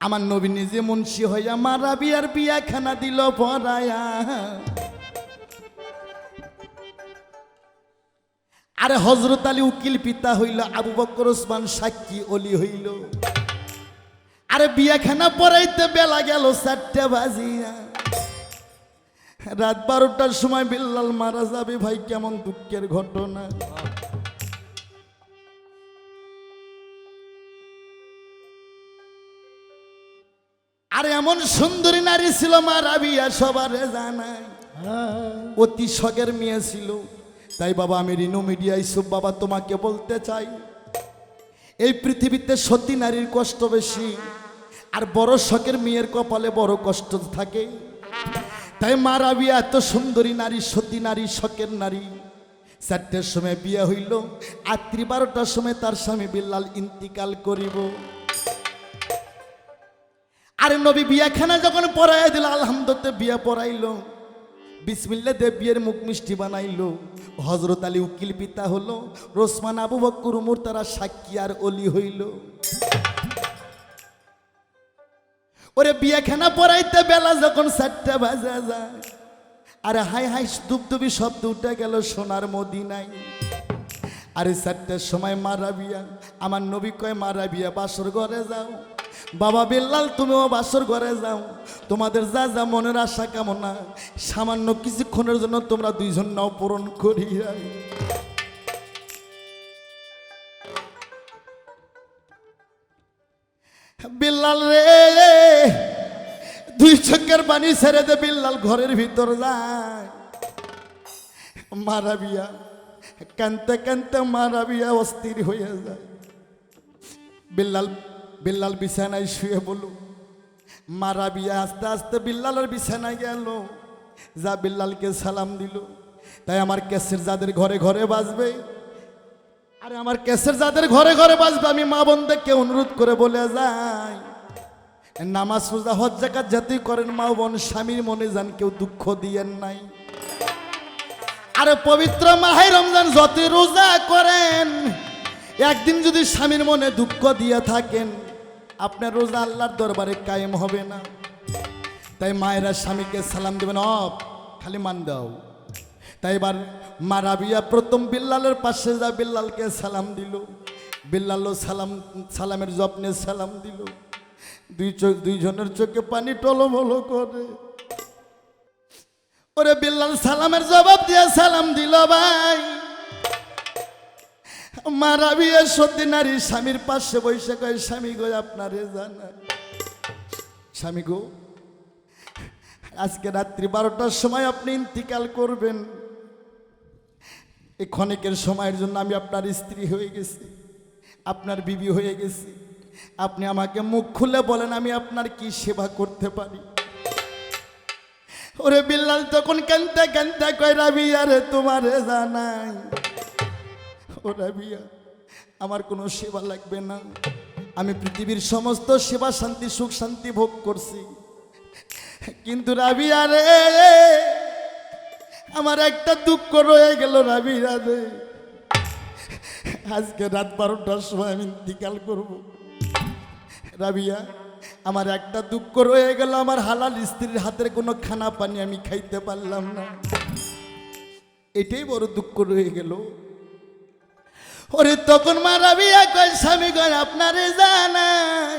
আমার নবী নিজে মুন্সি হইয়া মারা বিয়ার বিয়া খানা দিল পরায়া। আরে হজরত আলী উকিল পিতা হইল, আবু বকর, ওসমান, সাক্ষী, অলি হইল। আরে বিয়াখানা পড়াইতে বেলা গেল চারটে বাজিয়া। রাত বারোটার সময় বিল্লাল মারা যাবে, ভাই, কেমন দুঃখের ঘটনা। আরে এমন সুন্দরী নারী ছিল মা রাবিয়া সবার জানায় অতি শখের মেয়ে ছিল। তাই বাবা আমি রিনু মিডিয়া ইসুফ বাবা তোমাকে বলতে চাই এই পৃথিবীতে সতী নারীর কষ্ট বেশি আর বড় শখের মেয়ের কপালে বড় কষ্ট থাকে। তাই মা রাবিয়া এত সুন্দরী নারী সতী নারী শখের নারী। চারটের সময় বিয়ে হইল আত্রি বারোটার সময় তার স্বামী বিল্লাল ইন্তিকাল করিব। আরে নবী বিয়াখানা যখন পড়াই দিল, আলহামদুলিল্লাহ বিয়া পড়াইলো বিসমিল্লা দেব বিয়ের মুখ মিষ্টি বানাইলো। হজরত আলী উকিল পিতা হলো, রোসমান আবু বক্কর উমর তারা সাক্ষী আর অলি হইল। ওরে বিয়াখানা পড়াইতে বেলা যখন চারটা বাজা যায় আরে হাই হাই দুবদুবি শব্দ উঠে গেল সোনার মদিনাই আরে চারটার সময় মারা বিয়া, আমার নবী কয়, মারা বিয়া, বাসর ঘরে যাও। বাবা বিল্লাল, তুমিও বাসর ঘরে যাও। তোমাদের যা যা মনের আশা কামনা, সামান্য কিছুক্ষণের জন্য তোমরা দুইজন নাও পূরণ করিয়া। বিল্লাল রে, দুই চোখের পানি ছেড়ে দে বিল্লাল, ঘরের ভিতর যায়। মারা বিয়া, কানতে কানতে মারা বিয়া, অস্থির হয়ে যায়। বিল্লাল বিল্লাল বিছানায় শুয়ে বলু মারা বিয়া আস্তে আস্তে বিল্লালের বিছানায় গেল। যা বিল্লালকে সালাম দিল, তাই আমার কেসের যাদের ঘরে ঘরে বাজবে, আরে আমার কেসের যাদের ঘরে ঘরে বাজবে, আমি মা বোনদেরকে অনুরোধ করে বলে যাই। নামাজ, রোজা, হজ জাকাত জাতি করেন, মা বোন, স্বামীর মনে যান কেউ দুঃখ দিয়েন নাই। আরে পবিত্র মাহে রমজান, যতই রোজা করেন, একদিন যদি স্বামীর মনে দুঃখ দিয়ে থাকেন আপনার রোজা আল্লাহর দরবারে কায়েম হবে না। তাই মায়েরা স্বামীকে সালাম দেবেন, অফ, খালি মান দাও। তাই এবার মা রাবিয়া প্রথম বিল্লালের পাশে যা বিল্লালকে সালাম দিল। বিল্লালও সালাম, সালামের যত্নে সালাম দিল। দুই চোখ দুইজনের চোখে পানি টলমলো করে। ওরে বিল্লাল, সালামের জবাব দিয়ে সালাম দিল ভাই। মারা বিয়ে সত্যি নারী, স্বামীর পাশে বসে কয়, স্বামী গো, আপনারে স্বামী গো, আজকে রাত্রি বারোটার সময় আপনি ইন্তিকাল করবেন। এই ক্ষণিকের সময়ের জন্য আমি আপনার স্ত্রী হয়ে গেছি, আপনার বিবি হয়ে গেছি। আপনি আমাকে মুখ খুলে বলেন, আমি আপনার কি সেবা করতে পারি? ওরে বিল্লাল তখন কানতে কানতে কয় রাবিয়া রে তোমারে জানাই রাবিয়া, আমার কোনো সেবা লাগবে না। আমি পৃথিবীর সমস্ত সেবা শান্তি, সুখ শান্তি ভোগ করছি। কিন্তু রাবিয়া রে, আমার একটা দুঃখ রয়ে গেল রাবিয়া রে। আজকে রাত বারোটার সময় আমি ইন্তিকাল করব। রাবিয়া, আমার একটা দুঃখ রয়ে গেল, আমার হালাল স্ত্রীর হাতের কোনো খানা পানি আমি খাইতে পারলাম না। এটাই বড় দুঃখ রয়ে গেল। ওরে তখন মা রাবিয়া কয়, স্বামী কয় আপনারে জানাই।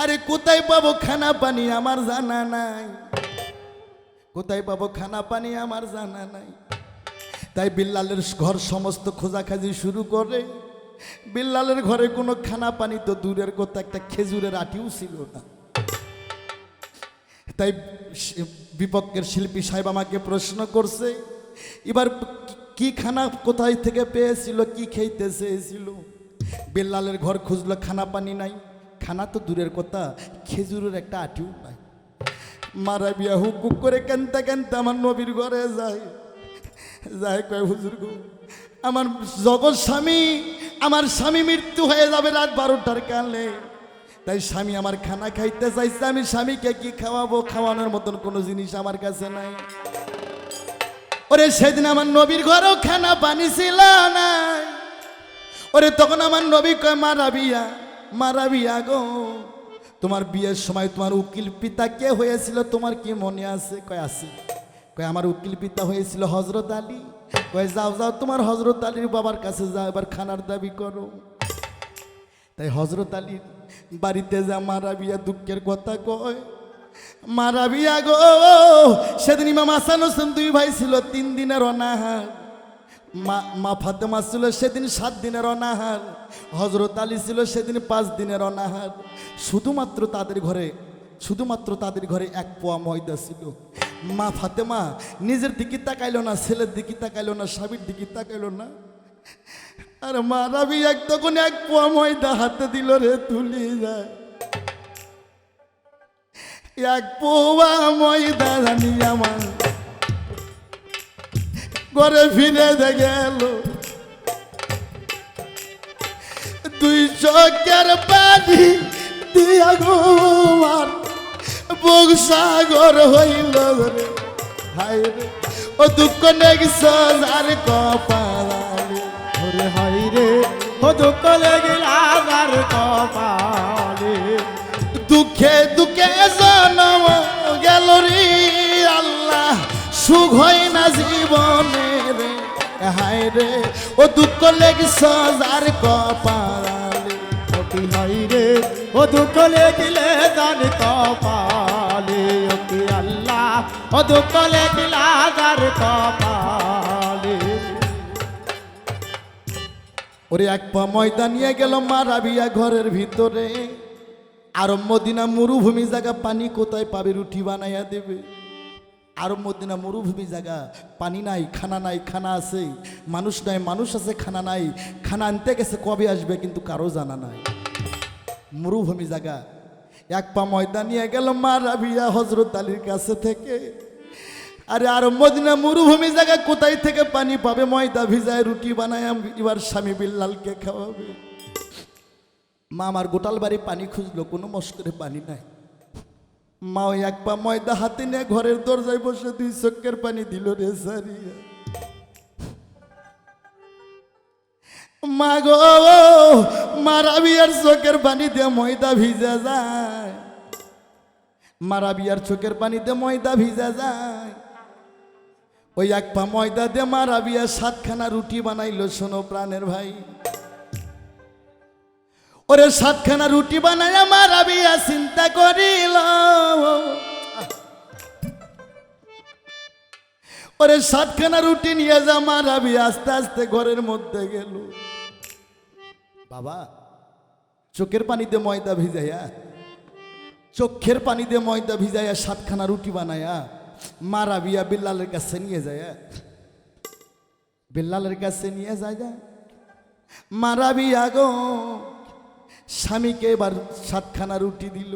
আরে, কোথায় পাবো খানা পানি? আমার জানা নাই। কোথায় পাবো খানা পানি? আমার জানা নাই। তাই বিল্লালের ঘর সমস্ত খোঁজাখাজি শুরু করে। বিল্লালের ঘরে কোনো খানা পানি তো দূরের কথা, একটা খেজুরের আটিও ছিল না। তাই বিপক্ষের শিল্পী সাহেব আমাকে প্রশ্ন করছে, এবার কি- খানা কোথায় থেকে পেয়েছিল, কি খেতে চেয়েছিল? বিল্লালের ঘর খুঁজলো, খানা পানি নাই। খানা তো দূরের কথা, খেজুরের একটা আটিও নাই। মারা বিয়া হুকুক করে কেনতে কেনতে আমার নবীর ঘরে যায়। যায় কয়, হুজুর গো, আমার জগৎ স্বামী, আমার স্বামী মৃত্যু হয়ে যাবে রাত বারোটার কালে। তাই স্বামী আমার খানা খাইতে চাইছে, আমি স্বামীকে কি খাওয়াবো? খাওয়ানোর মতন কোনো জিনিস আমার কাছে নাই। ওরে সেদিন আমার নবীর ঘরেও খানা পানি ছিল না। ওরে তখন আমার নবী কয়, মা রাবিয়া মারা বিয়া গো, তোমার বিয়ের সময় তোমার উকিল পিতা কে হয়েছিল? তোমার কি মনে আছে? কয় আছে। কয়, আমার উকিল পিতা হয়েছিল হজরত আলী। কয়, যাও যাও, তোমার হজরত আলীর বাবার কাছে যাও, এবার খানার দাবি করো। তাই হজরত আলীর বাড়িতে যা মারা বিয়া দুঃখের কথা কয় মারা বিয়া গো। সেদিন ইমাম হাসান হোসেন দুই ভাই ছিল, তিন দিনের অনাহার। মা মা ফাতেমা ছিল, সেদিন সাত দিনের অনাহার। হজরত আলী ছিল, সেদিন পাঁচ দিনের অনাহার। শুধুমাত্র তাদের ঘরে, শুধুমাত্র তাদের ঘরে এক পোয়া ময়দা ছিল। মা ফাতেমা নিজের দিকে তাকাইলো না, ছেলের দিকে তাকাইলো না, স্বামীর দিকে তাকাইলো না। আর মা রাবি এক তখন এক পোয়া ময়দা হাতে দিল রে, তুলি যায়। এক পোয়া ময়দা জানি আমার। ঘরে ফিরে গেল দুই চকের পানি দিয়া গো আমার। বুক সাগর হইল রে হাই রে, ও দুঃখ নেই সার কপালে। ওরে হাই রে, ও দুঃখ লেগিল আবার কপালে। দুঃখে দুঃখে জনম গেল রে আল্লাহ। সুখ হয় না জীবনে রে। হায় রে, ও দুঃখ লেগে সার কপালে। ওকি হাই রে, ও দুঃখ লেগিলে জান কপালে। ওকি আল্লাহ, ও দুঃখ লেগিল আবার কপালে। ওরে এক পা ময়দা নিয়ে গেল মারাবিয়া ঘরের ভিতরে। আর মদিনা মরুভূমি জায়গা পানি কোথায় পাবে? রুটি বানাইয়া দেবে। আর মদিনা মরুভূমি জায়গা পানি নাই, খানা নাই, খানা আছে। মানুষ নাই, মানুষ আছে, খানা নাই। খানা আনতে গেছে, কবে আসবে কিন্তু কারও জানা নাই। মরুভূমি জায়গা। এক পা ময়দা নিয়ে গেল মা রাবিয়া হজরত আলীর কাছে থেকে। আরে, আর মদিনা মরুভূমি জায়গা কোথায় থেকে পানি পাবে? ময়দা ভিজায় রুটি বানায়, এবার স্বামী বিল্লালকে খাওয়াবে। মা আমার গোটাল বাড়ি পানি খুঁজলো, কোনো মস্করে পানি নাই। মা ওই এক পা ময়দা হাতে নিয়ে ঘরের দরজায় বসে দুই চক্কের পানি দিল রে সারিয়া। মা গো মারা বিয়ার চোখের পানি দিয়ে ময়দা ভিজা যায়। মারা বিয়ার চোখের পানিতে ময়দা ভিজা যায়। ওই এক পা ময়দা দিয়ে মারা বিয়া সাতখানা রুটি বানাইলো, শোনো প্রাণের ভাই। ওরে সাতখানা রুটি বানাইয়া মারা বিয়া চিন্তা করিল। ওরে সাতখানা রুটি নিয়ে যা মারা বিয়া আস্তে আস্তে ঘরের মধ্যে গেল। বাবা, চোখের পানিতে ময়দা ভিজাইয়া, চোখের পানিতে ময়দা ভিজাইয়া সাতখানা রুটি বানায়া মারা বিয়া বিল্লালের কাছে নিয়ে যায় বিল্লালের কাছে নিয়ে যায় যা বিয়া গো স্বামীকে এবার সাতখানা রুটি দিল।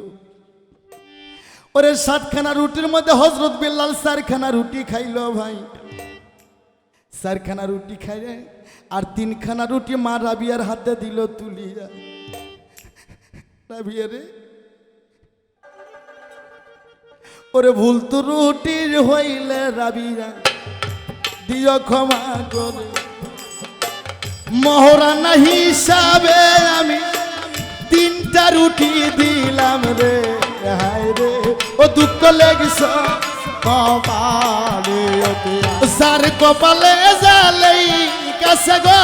ওরে সাতখানা রুটির মধ্যে হজরত বিল্লাল চারখানা রুটি খাইলো ভাই। চারখানা রুটি খাইলে আর তিনখানা রুটি মা রাবিয়ার হাতে দিল তুলিয়া। রাবিয়া রে। ওরে ভুল তো রুটির হইলে রাবিয়া দিও ক্ষমা করে। মহরানা হিসাবে আমি তিনটা রুটি দিলাম রে, হায় রে। ও দুঃখ লেগেছ কপালে সার কপালে জালেই কাছে গো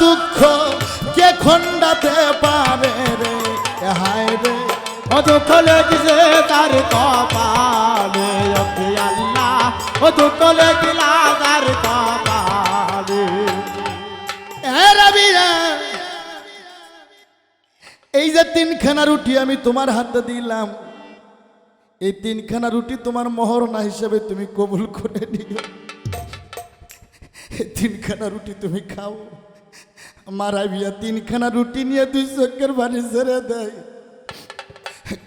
দুঃখ, কে খণ্ডাতে পারে রে, হায় রে। ও দুঃখ লেগিছে তার কপালে আল্লাহ। ও দুঃখ লেগিল যে তিনখানা রুটি আমি তোমার হাতে দিলাম, এই তিনখানা রুটি তোমার মহরণা হিসেবে তুমি কবুল করে নিও। এই তিনখানা রুটি তুমি খাও। মারা বিয়া তিনখানা রুটি নিয়ে দুই চোখের বাড়ি ছেড়ে দেয়।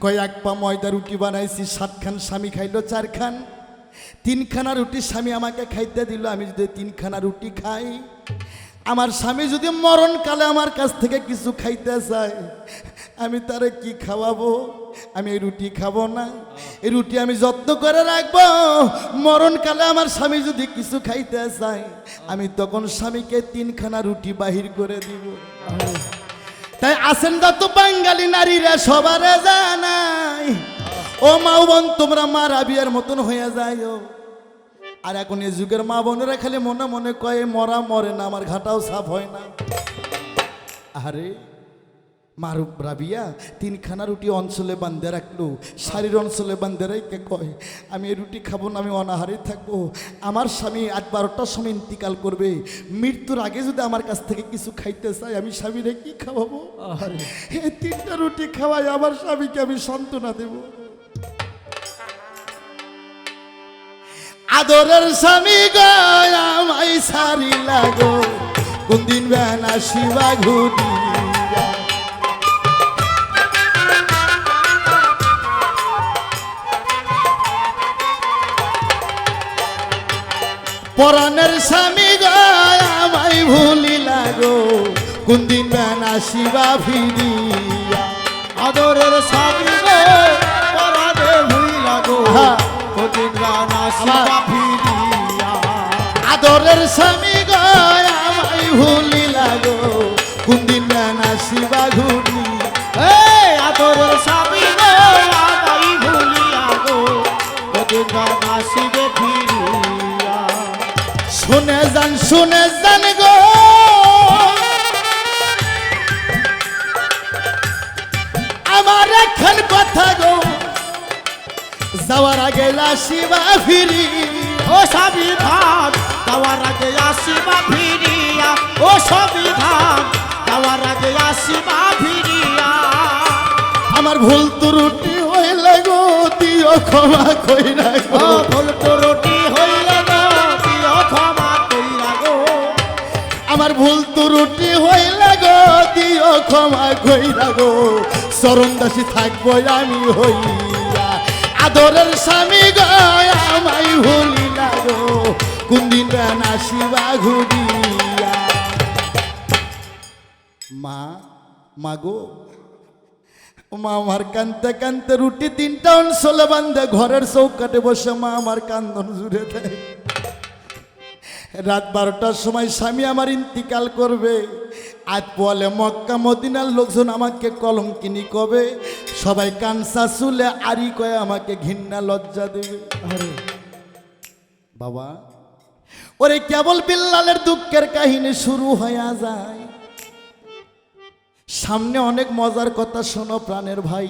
কয়েক পা ময়দা রুটি বানাইছি, সাতখান স্বামী খাইলো চারখান। তিনখানা রুটি স্বামী আমাকে খাইতে দিল, আমি যদি তিনখানা রুটি খাই, আমার স্বামী যদি মরণকালে আমার কাছ থেকে কিছু খাইতে চায় আমি তারে কি খাওয়াবো? আমি এই রুটি খাব না। এই রুটি আমি যত্ন করে রাখব। মরণকালে আমার স্বামী যদি কিছু খাইতে চায়, আমি তখন স্বামীকে তিনখানা রুটি বাহির করে দিব। তাই আসেন যত বাঙালি নারীরা, সবারে জানাই। ও মা বোন, তোমরা মারা বিয়ার মতন হয়ে যায় আর এখন এই যুগের মা বোনেরা খালি মনে মনে কয়ে, মরা মরে না, আমার ঘাটাও সাফ হয় না। আরে মারুব রাবিয়া তিনখানা রুটি অঞ্চলে বান্ধে রাখল। শাড়ির অঞ্চলে বান্ধে রেখে কয় আমি এই রুটি খাব না আমি অনাহারে থাকব। আমার স্বামী আজ বারোটার সময় ইন্তিকাল করবে। মৃত্যুর আগে যদি আমার কাছ থেকে কিছু খাইতে চাই আমি স্বামীরে কি খাওয়াবো? এই তিনটা রুটি খাওয়াই আমার স্বামীকে আমি সান্ত্বনা দেব। আদরের স্বামী গয় আমায় সারি লাগো। কোন দিন বেনা শিবা ঘুরি পরাণের স্বামী গায় ভুলি লাগো কোন দিন বেনা শিবা ফিরিয়া। আদরের স্বামী গো গো। শিবা ফিরিয়া। আদরের স্বামী গায় আমায় ভুলি লাগো কোন দিন বেনা শিবা ঘুরি। আদরের স্বামী গো আমাই ভুলিয়া গো। কদিন রানা শিবে ফিরিয়া। শুনে যান শুনে যান গো। আমার এখন কথা গো। যাওয়ার আগে শিবা ফিরি ও সংবিধান যাওয়ার আগে আসিবা ফিরিয়া। ও সংবিধান যাওয়ার আগে আসিবা ফিরিয়া। আমার ভুল ত্রুটি হইলে গো দিও ক্ষমা কইরা গো। ভুল ক্ষমা কইরা গো, চরণ দাসী থাকব আমি হইয়া। আদরের স্বামী গো, আমায় ভুলি না গো, কোন দিন বেনা শিবা ঘুরিয়া। মা মা গো মা আমার কানতে কানতে রুটি তিনটা অঞ্চলে বান্ধে, ঘরের চৌকাটে বসে মা আমার কান্দন জুড়ে দেয়। রাত বারোটার সময় স্বামী আমার ইন্তিকাল করবে। আজ বলে মক্কা মদিনার লোকজন আমাকে কলম কিনি কবে সবাই কানসা চুলে আরি কয়ে আমাকে ঘৃণা লজ্জা দেবে। আরে। বাবা ওরে কেবল বিল্লালের দুঃখের কাহিনী শুরু হয়ে যায়। সামনে অনেক মজার কথা শোনো প্রাণের ভাই।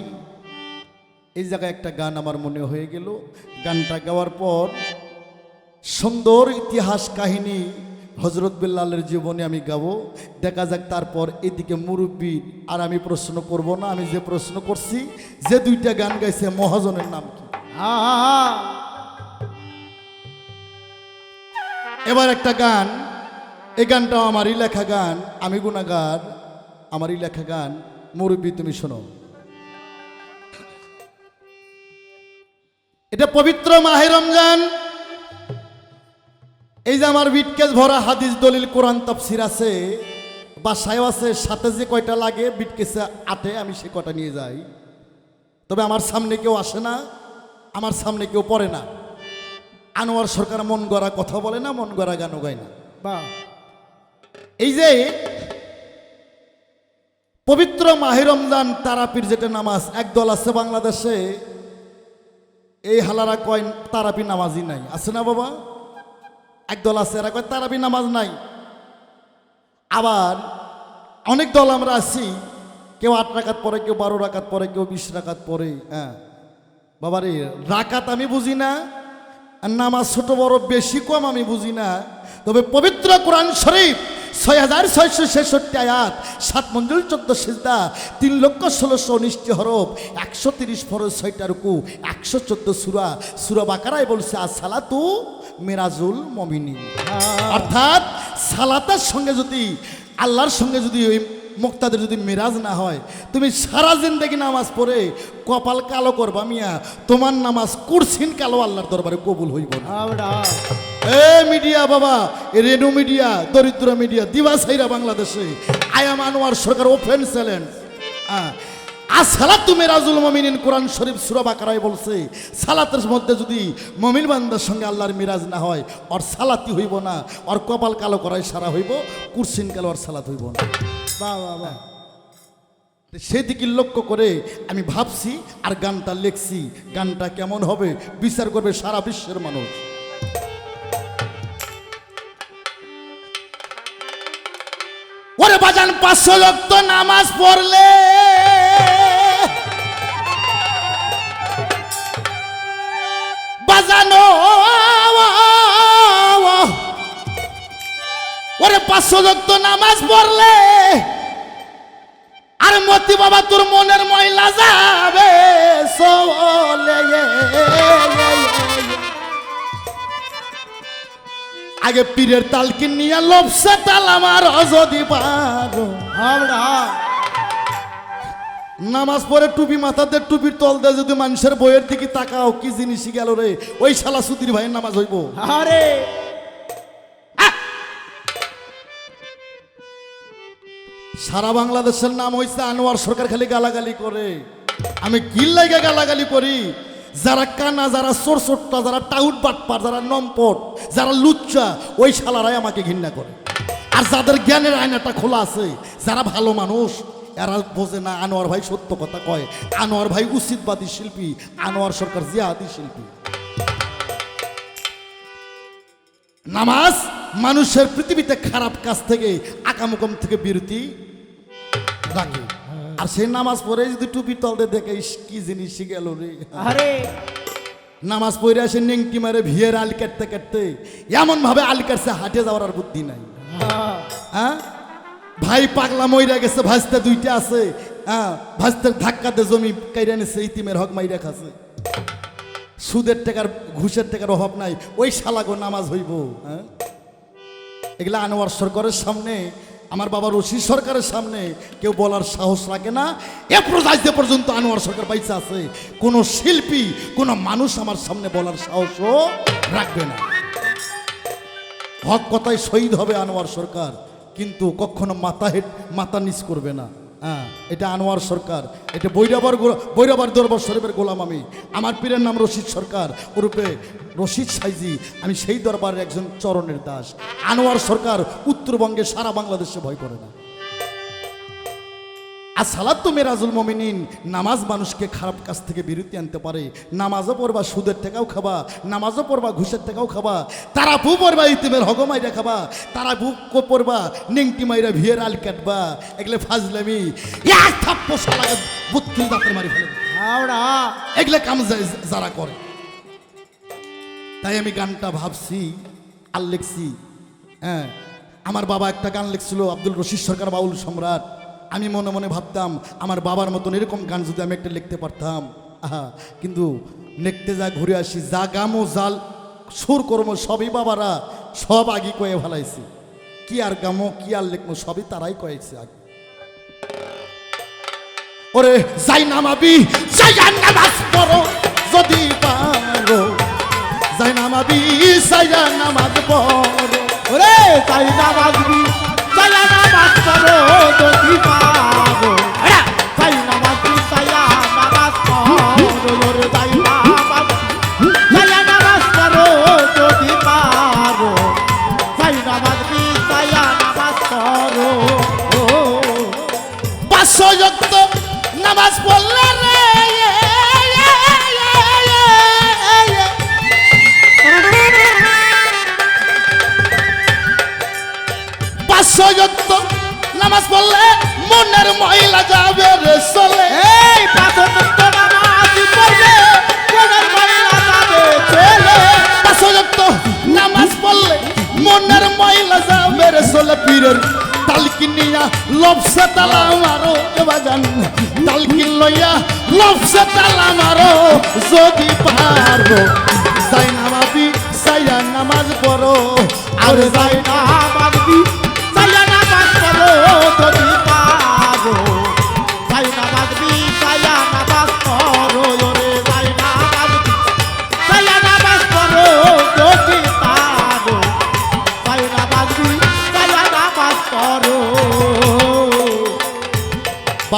এই জায়গায় একটা গান আমার মনে হয়ে গেল। গানটা গাওয়ার পর সুন্দর ইতিহাস কাহিনী হজরত বিল্লালের জীবনে আমি গাবো। দেখা যাক তারপর এদিকে মুরব্বী আর আমি প্রশ্ন করব না, আমি যে প্রশ্ন করছি, যে দুইটা গান গাইছে মহাজনের নাম কি? এবার একটা গান, এই গানটাও আমারই লেখা গান, আমি গুণাগার, আমারই লেখা গান। মুরব্বী, তুমি শোনো। এটা পবিত্র মাহে রমজান এই যে আমার বিটকেস ভরা হাদিস দলিল কোরআন তফসির আছে বাসায় আছে সাথে যে কয়টা লাগে বিটকেসে আটে আমি সে কটা নিয়ে যাই। তবে আমার সামনে কেউ আসে না আমার সামনে কেউ পড়ে না। আনোয়ার সরকার মন গড়া কথা বলে না মন গড়া গানও গায় না। বা। এই যে পবিত্র মাহে রমজান তারাপির যেটা নামাজ একদল আছে বাংলাদেশে এই হালারা কয় তারাপি নামাজই নাই। আছে না বাবা? একদল আছে, এরা কয় তারাপি নামাজ নাই। আবার অনেক দল আমরা আছি, কেউ আট রাকাত পরে কেউ বারো রাকাত পরে কেউ বিশ রাকাত পরে হ্যাঁ। বাবারে, রাকাত আমি বুঝি না, আর নামাজ ছোট বড় বেশি কম আমি বুঝি না। তবে পবিত্র কোরআন শরীফ, ছয় হাজার ছয়শো ছেষট্টি আয়াত, সাত মঞ্জুল, চোদ্দ সিজদা, তিন লক্ষ ষোলোশো উনিশটি হরফ, একশো তিরিশ ফরজ ছয়টা রুকু, একশো চোদ্দ সুরা সুরা বাকারায় বলছে আর সালাতু মেরাজুল মমিনী অর্থাৎ সালাতের সঙ্গে যদি আল্লাহর সঙ্গে যদি ওই মুক্তাদের যদি মিরাজ না হয় তুমি সারা জিন্দগি নামাজ পড়ে কপাল কালো করবা মিয়া তোমার নামাজ কুরসিন কালো আল্লাহর দরবারে কবুল হইব না। এ মিডিয়া বাবা রেনু মিডিয়া দরিদ্র মিডিয়া দিবাসাইরা বাংলাদেশে I am Anwar Sarkar open challenge আর সালাত তুমি রাজুল মমিনিন কোরআন শরীফ সুরা বাকারায় বলছে সালাতের মধ্যে যদি মমিন বান্দার সঙ্গে আল্লাহর মিরাজ না হয় ওর সালাতি হইব না ওর কপাল কালো করাই সারা হইব কুরসিন কালো ওর সালাত হইব না। বাহ সেদিকে লক্ষ্য করে আমি ভাবছি আর গানটা লিখছি গানটা কেমন হবে বিচার করবে সারা বিশ্বের মানুষ। ওরে বাজান পাঁচশো লোক তো নামাজ পড়লে। বাজানো ওরে পাঁচশো লোক নামাজ পড়লে আর মতি বাবা তোর মনের ময়লা যাবে। আগে পীরের তালকে নিয়ে লবসা তাল আমার, যদি পারো। আমরা নামাজ পড়ে টুপি মাথাতে টুপির তল দিয়ে যদি মানুষের বইয়ের দিকে তাকাও কি জিনিসই গেল রে? ওই শালা সুতির ভাইয়ের নামাজ হইব। আরে! সারা বাংলাদেশের নাম হয়েছে আনোয়ার সরকার খালি গালাগালি করে। আমি গিল্লাইকে গালাগালি করি। যারা কানা যারা চোরচোট্টা যারা টাউট বাটপার যারা নম্পট যারা লুচ্চা ওই শালারাই আমাকে ঘৃণা করে। আর যাদের জ্ঞানের আয়নাটা খোলা আছে যারা ভালো মানুষ এরা বোঝে না আনোয়ার ভাই সত্য কথা কয়। আনোয়ার ভাই উচিতবাদী শিল্পী আনোয়ার সরকার জিহাদি শিল্পী। নামাজ মানুষের পৃথিবীতে খারাপ কাজ থেকে আকামুকম থেকে বিরতি রাখে আর সেই নামাজ পড়ে যদি টুপি তলতে দেখে কি জিনিস গেল রে। আরে নামাজ পড়ে আসে নেংটি মারে ভিয়ের আলি কাটতে কাটতে এমন ভাবে আলি কাটছে হাটে যাওয়ার আর বুদ্ধি নাই। হ্যাঁ? ভাই পাগলা মইরা গেছে ভাজতে দুইটা আছে। হ্যাঁ ভাজতে ধাক্কাতে জমি কাইরা নিছে, ইতিমের হক মাইরা খাছে। সুদের টাকার, ঘুষের টাকার অভাব নাই, ওই শালাগো নামাজ হইব হ্যাঁ? এগুলা আনোয়ার সরকারের সামনে, আমার বাবা রশি সরকারের সামনে কেউ বলার সাহস রাখে না। এ প্রজাজ পর্যন্ত আনোয়ার সরকার পাইছে আছে, কোনো শিল্পী, কোনো মানুষ আমার সামনে বলার সাহসও রাখবে না। হক কথায় শহীদ হবে আনোয়ার সরকার। কিন্তু কখনো মাথা হেট, মাথা নিচ করবে না। হ্যাঁ এটা আনোয়ার সরকার। এটা বৈরাবার বৈরাবার দরবার শরীফের গোলাম আমি। আমার পীরের নাম রশিদ সরকার। ওরূপে রশিদ সাইজি, আমি সেই দরবারের একজন চরণের দাস। আনোয়ার সরকার উত্তরবঙ্গে সারা বাংলাদেশে ভয় করে না। আর সালাদ তো মেরাজুল মমিনিন নামাজ মানুষকে খারাপ কাজ থেকে বিরতি আনতে পারে নামাজও পড়বা সুদের টাকাও খাবা নামাজও পড়বা ঘুষের টাকাও খাবা তারা বু পড়বা ইতিমের হগমাইরা খাবা তারা বু কো পড়বা নেংটি মাইরা ভিয়ের আল কাটবা এগুলো ফাজলামি এক থাপ্পো সালা বুত্তি দাঁতের মারি ফেলে এগুলো কাম যারা করে। তাই আমি গানটা ভাবছি আর লিখছি হ্যাঁ আমার বাবা একটা গান লিখছিল আব্দুল রশিদ সরকার বাউল সম্রাট। আমি মনে মনে ভাবতাম, আমার বাবার মতন এরকম গান যদি আমি একটা লিখতে পারতাম। আহা, কিন্তু লিখতে যা ঘুরে আসি, যা গামো জাল, সুর কর্ম সবই বাবারা সব আগে কয়ে ফেলাইছি। কি আর গামো, কি আর লিখব সবই তারাই কয়েছে আগে। ওরে, যাই নামাবি, যাই নামাজ যদি পারো। যাই নামাবি, যাই নামাজ পড়ো। ওরে তাই নামাজ তাই নামাজ পড়ো লবসে তালা মারো বাজান। তালকি লইয়া লফসে তালা মারো, যদি পারো যাই নামাবি সাইয়া নামাজ পড়ো, আর যাই নামাজ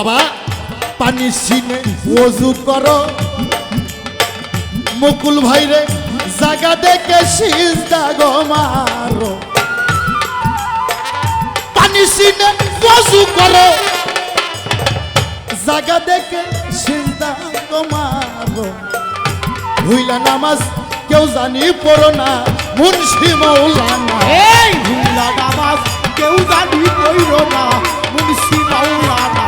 বাবা, পানি সিনে ওজু করো। মুকুল ভাইরে, জাগা দেখে সিজদা গো মারো। পানি সিনে ওজু করো। জাগা দেখে সিজদা তোমার ভুইলা নামাজ কেউ জানি পড়ো না, মুন্সি মৌলানা এই ভুলা নামাজ কেউ জানি কইর না, মুন্সি মাওলানা।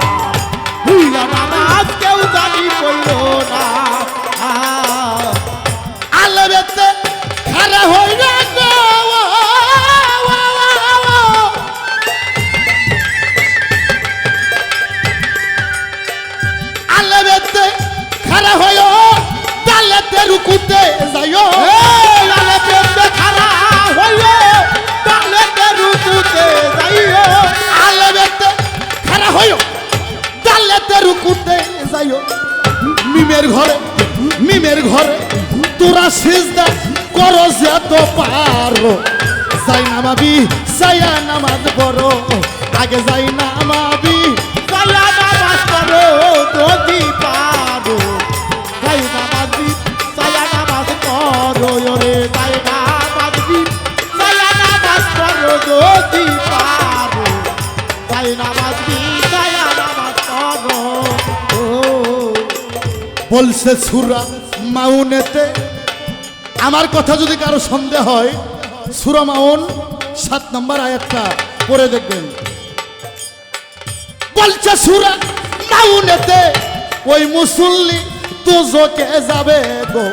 ভুলা নামাজ কেউ জানি কইর না। আলবেতে খারা হইরা গো। আলবেতে খারা হইও ডালেতে রুকুতে যাইও। করো যে তো পারো যাই নামাবি সায়া নামাজ পড়ো আগে যাই নামাবি সায়া নামাজ পড়ো যদি পারো। যাই নামাজ সায়া নামাজ পড়ো ওরে, যাই নামাজ সায়া নামাজ পড়ো যদি পারো। যাই নামাজ। বলছে সুরা মাউনেতে আমার কথা যদি কারও সন্দেহ হয় সুরা মাউন সাত নম্বর আয়াতটা পড়ে দেখবেন। বলছে সুরা মাউনেতে ওই মুসল্লি দুজকে যাবে গো।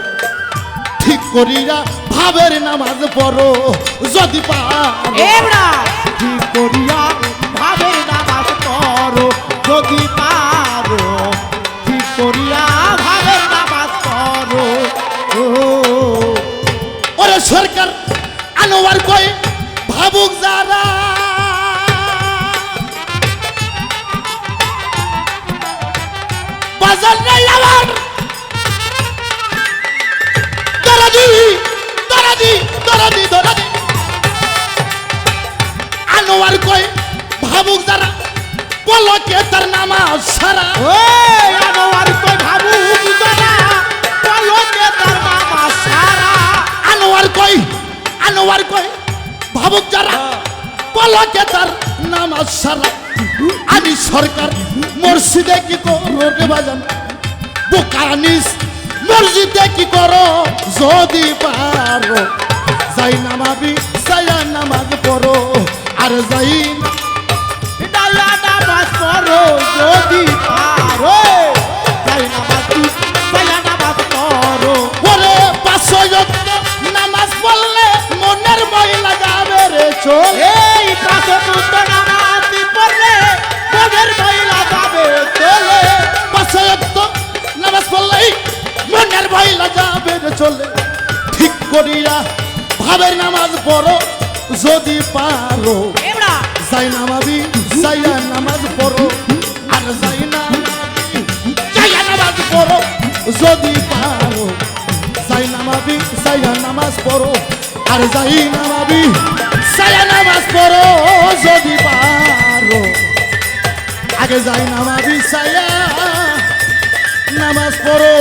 ঠিক করিরা ভাবের নামাজ পড়ো যদি ঠিক করিয়া ভাবে নামাজ পড়ো যদি পারো। আনোয়ার কই ভাবুক যারা। বাজার নাই আমার দরাদি দরাদি দরাদি দরাদি আনোয়ার কই ভাবুক যারা। বলো কে তার নামাজ সারা। আনোয়ার কই ভাবু বুঝানা বলো কে তার নামাজ সারা। আনোয়ার কই আনোয়ার কই ভাবুক যারা, পলকে তার নামাজ সারা আমি সরকার মসজিদে কি করো বাজান? বোকানিস মসজিদে কি করো যদি পারো? যাই নামাবি সায়া নামাজ পড়ো, আর যাই ডালা নামাজ পড়ো যদি পারো। তাই নামাজ সায়া নামাজ পড়ো। ওরে পাঁচশো নামাজ পড়লে মনের ময়লা যাবে রে চল এই পাশে দুটো নামাজ পড়লে মনের মহিলা যাবে চলে পাঁচশো যত্ন নামাজ পড়লেই মনের ময়লা যাবে রে চলে ঠিক করিয়া ভাবের নামাজ পড়ো যদি পারো। যাই নামাবি যাইয়া নামাজ পড়ো আর যাই না যাইয়া নামাজ পড়ো যদি পারো। যাই নামাবি যাইয়া নামাজ পড়ো। আর যাই নামাবি সায়া নামাজ পড়ো যদি পারো আগে যাই নামাবি সায়া নামাজ পড়ো